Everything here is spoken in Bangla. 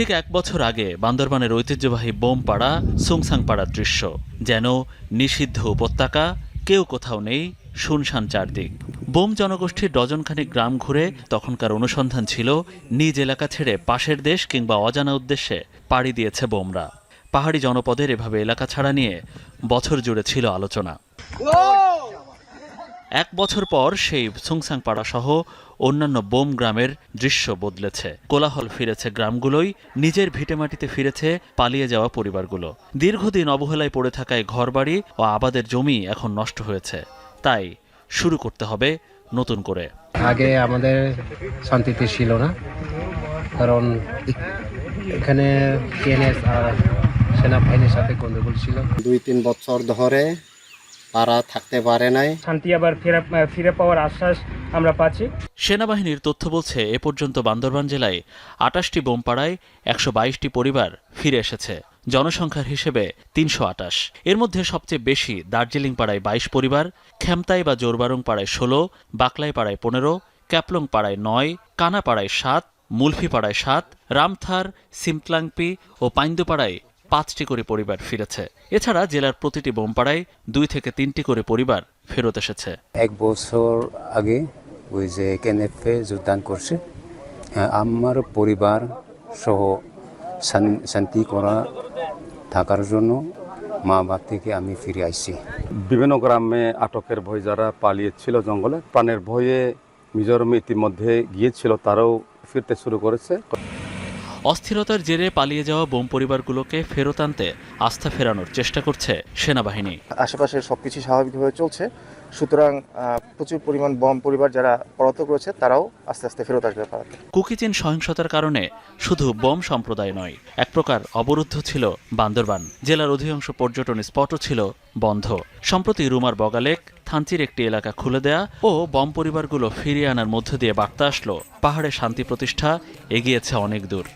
ঠিক এক বছর আগে বান্দরবানের ঐতিহ্যবাহী বোমপাড়া সুংসাংপাড়ার দৃশ্য, যেন নিষিদ্ধ উপত্যকা, কেউ কোথাও নেই, শুনশান চারদিক। বোম জনগোষ্ঠীর ডজনখানিক গ্রাম ঘুরে তখনকার অনুসন্ধান ছিল, নিজ এলাকা ছেড়ে পাশের দেশ কিংবা অজানা উদ্দেশ্যে পাড়ি দিয়েছে বোমরা। পাহাড়ি জনপদের এভাবে এলাকা ছাড়া নিয়ে বছর জুড়ে ছিল আলোচনা। এক বছর পর সেই সুংসাংপাড়া সহ অন্যান্য বোম গ্রামের দৃশ্য বদলেছে। কোলাহল ফিরেছে গ্রামগুলোই নিজের ভিটেমাটিতে ফিরেছে পালিয়ে যাওয়া পরিবারগুলো। দীর্ঘদিন অবহেলায় পড়ে থাকায় ঘরবাড়ি ও আবাদের জমি এখন নষ্ট হয়েছে। তাই শুরু করতে হবে নতুন করে। আগে আমাদের শান্তিতে ছিল না। কারণ এখানে টিএনএস আর সেনাবাহিনীর সাথে গন্ডগোল ছিল। দুই তিন বছর ধরে তারা থাকতে পারে নাই। শান্তি আবার ফেরা ফিরে পাওয়ার আশ্বাস আমরা পাচ্ছি। সেনাবাহিনীর তথ্য বলছে এ পর্যন্ত বান্দরবান জেলায় আটাশটি বোমপাড়ায় একশো বাইশটি পরিবার ফিরে এসেছে। জনসংখ্যার হিসেবে তিনশো আটাশ। এর মধ্যে সবচেয়ে বেশি দার্জিলিং পাড়ায় বাইশ পরিবার খ্যামতাই বা জোরবারং পাড়ায় ষোলো বাকলাই পাড়ায় পনেরো ক্যাপলং পাড়ায় নয় কানা পাড়ায় সাত মুলফি পাড়ায় সাত রামথার সিমক্লাংপি ও পাইন্দুপাড়ায় পাঁচটি করে পরিবার ফিরেছে। এছাড়া জেলার প্রতিটি বোমপাড়ায় দুই থেকে তিনটি করে পরিবার ফেরত এসেছে। এক বছর আগে ওই যে কেনএফে যোগদান করছে। আমার পরিবার সহ শান্তি করা থাকার জন্য মা বাপ থেকে আমি ফিরে আসছি বিভিন্ন গ্রামে আটকের ভয় যারা পালিয়েছিল জঙ্গলে প্রাণের ভয়ে মিজোরামে ইতিমধ্যে গিয়েছিল তারাও ফিরতে শুরু করেছে। অস্থিরতার জেরে পালিয়ে যাওয়া বোম পরিবারগুলোকে ফেরত আনতে আস্থা ফেরানোর চেষ্টা করছে সেনাবাহিনী। আশেপাশে সবকিছু স্বাভাবিকভাবে চলছে। সুতরাং প্রচুর পরিমাণ বম পরিবার যারা পলাতক রয়েছে তারাও আস্তে আস্তে ফেরত আসবে কুকিচিন সহিংসতার কারণে শুধু বোম সম্প্রদায় নয় এক প্রকার অবরুদ্ধ ছিল বান্দরবান। জেলার অধিকাংশ পর্যটন স্পটও ছিল বন্ধ। সম্প্রতি রুমার বগালেক থানচির একটি এলাকা খুলে দেয়া ও বম পরিবারগুলো ফিরিয়ে আনার মধ্য দিয়ে বার্তা আসলো। পাহাড়ে শান্তি প্রতিষ্ঠা এগিয়েছে অনেক দূর।